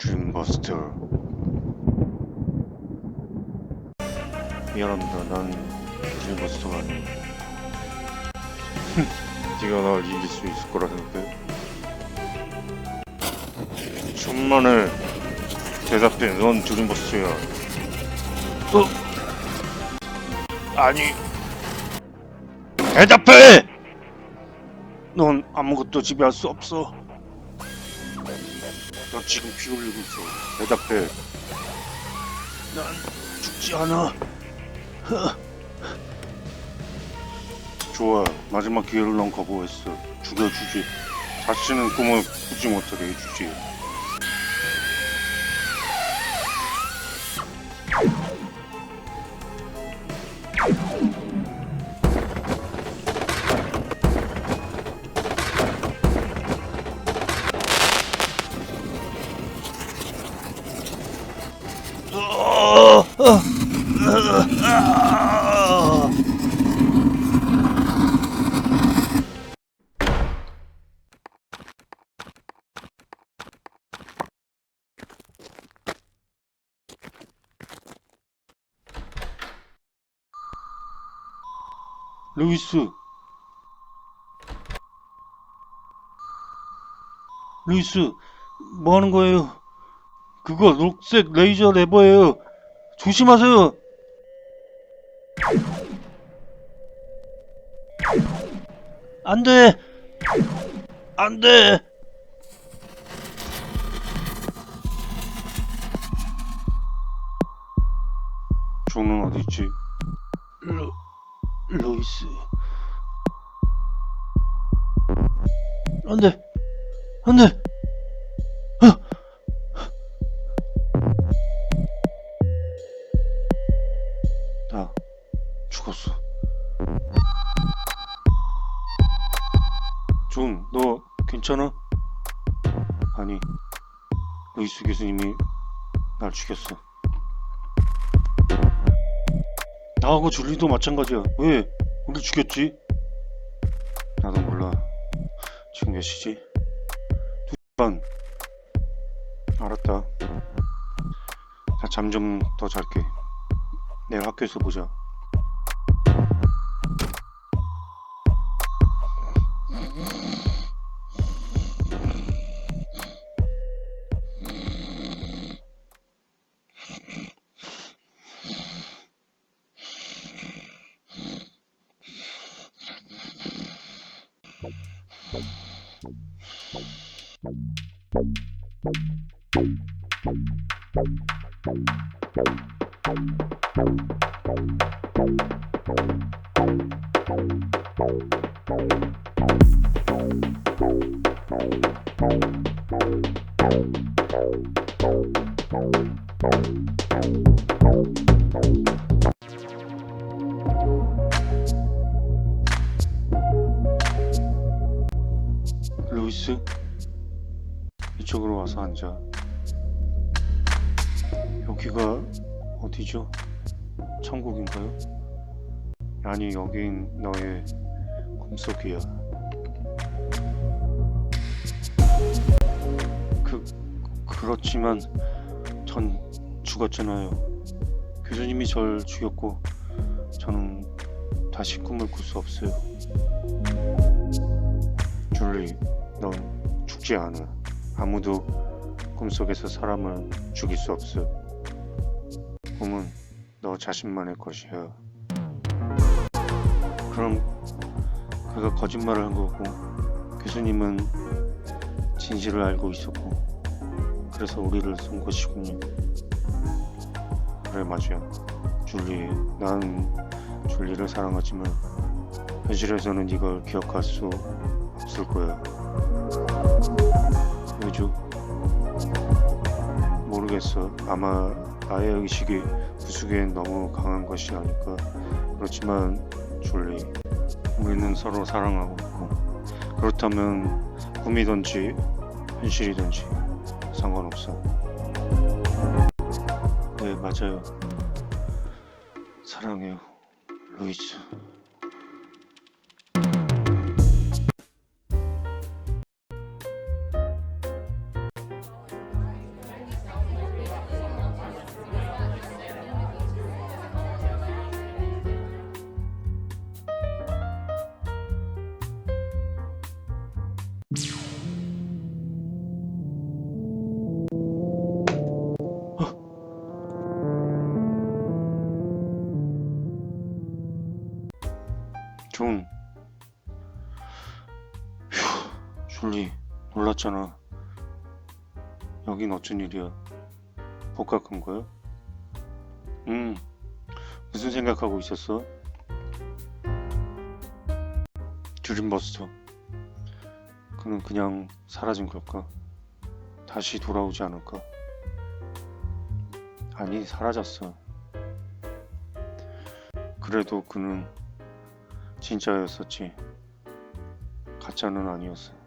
드림버스터 미안합니다 난 드림버스터가 아니야 네가 날 이길 수 있을 거라 생각해? 천만에 대답해 넌 드림버스터야 어? 아니 대답해! 넌 아무것도 지배할 수 없어 너 지금 피 흘리고 있어. 대답해. 난 죽지 않아. 좋아. 마지막 기회를 넌 거부했어. 죽여주지. 다시는 꿈을 꾸지 못하게 해주지. 루이스. 루이스, 뭐 하는 거예요? 그거 녹색 레이저 레버예요. 조심하세요. 안 돼. 안 돼. 존은 어디 있지? 루, 루이스. 안 돼. 안 돼. 어. 나 죽었어. 존, 너 괜찮아? 아니, 루이스 교수님이 날 죽였어. 나하고 줄리도 마찬가지야. 왜? 우리 죽였지? 나도 몰라. 지금 몇 시지? 두 반. 알았다. 나잠좀 더 잘게. 내일 학교에서 보자. Thank 루이스? 이쪽으로 와서 앉아. 여기가 어디죠? 천국인가요? 아니, 여긴 너의 꿈속이야. 그, 그렇지만 전 죽었잖아요. 교수님이 절 죽였고 저는 다시 꿈을 꿀 수 없어요. 줄리, 넌 죽지 않아. 아무도 꿈속에서 사람을 죽일 수 없어. 꿈은 너 자신만의 것이야. 그럼 그가 거짓말을 한 거고 교수님은 진실을 알고 있었고 그래서 우리를 쏜 것이군요. 그래 맞아. 줄리, 난 줄리를 사랑하지만 현실에서는 이걸 기억할 수 없을 거야. 왜죠? 모르겠어. 아마 나의 의식이 부수기엔 너무 강한 것이 아닐까. 그렇지만 줄리, 우리는 서로 사랑하고 있고 그렇다면 꿈이든지 현실이든지 상관없어. 네, 맞아요. 사랑해요, 루이 스. 들었잖아. 여긴 어쩐 일이야? 복학한 거야? 응. 무슨 생각하고 있었어? 드림버스터. 그는 그냥 사라진 걸까? 다시 돌아오지 않을까? 아니, 사라졌어. 그래도 그는 진짜였었지. 가짜는 아니었어.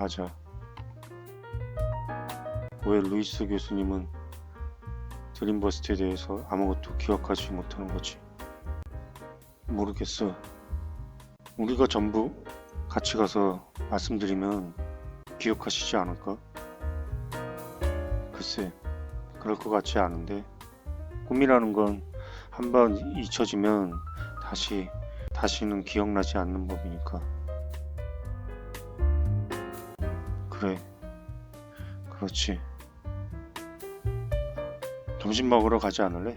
맞아. 왜 루이스 교수님은 드림버스트에 대해서 아무것도 기억하지 못하는 거지? 모르겠어. 우리가 전부 같이 가서 말씀드리면 기억하시지 않을까? 글쎄, 그럴 것 같지 않은데 꿈이라는 건 한 번 잊혀지면 다시 다시는 기억나지 않는 법이니까. 그래, 그렇지. 점심 먹으러 가지 않을래?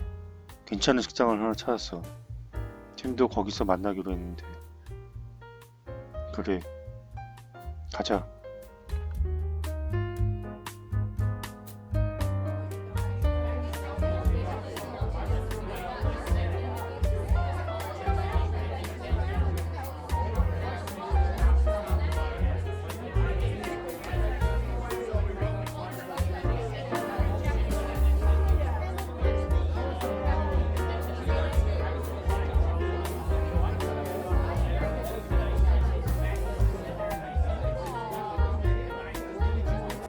괜찮은 식당을 하나 찾았어. 팀도 거기서 만나기로 했는데. 그래, 가자.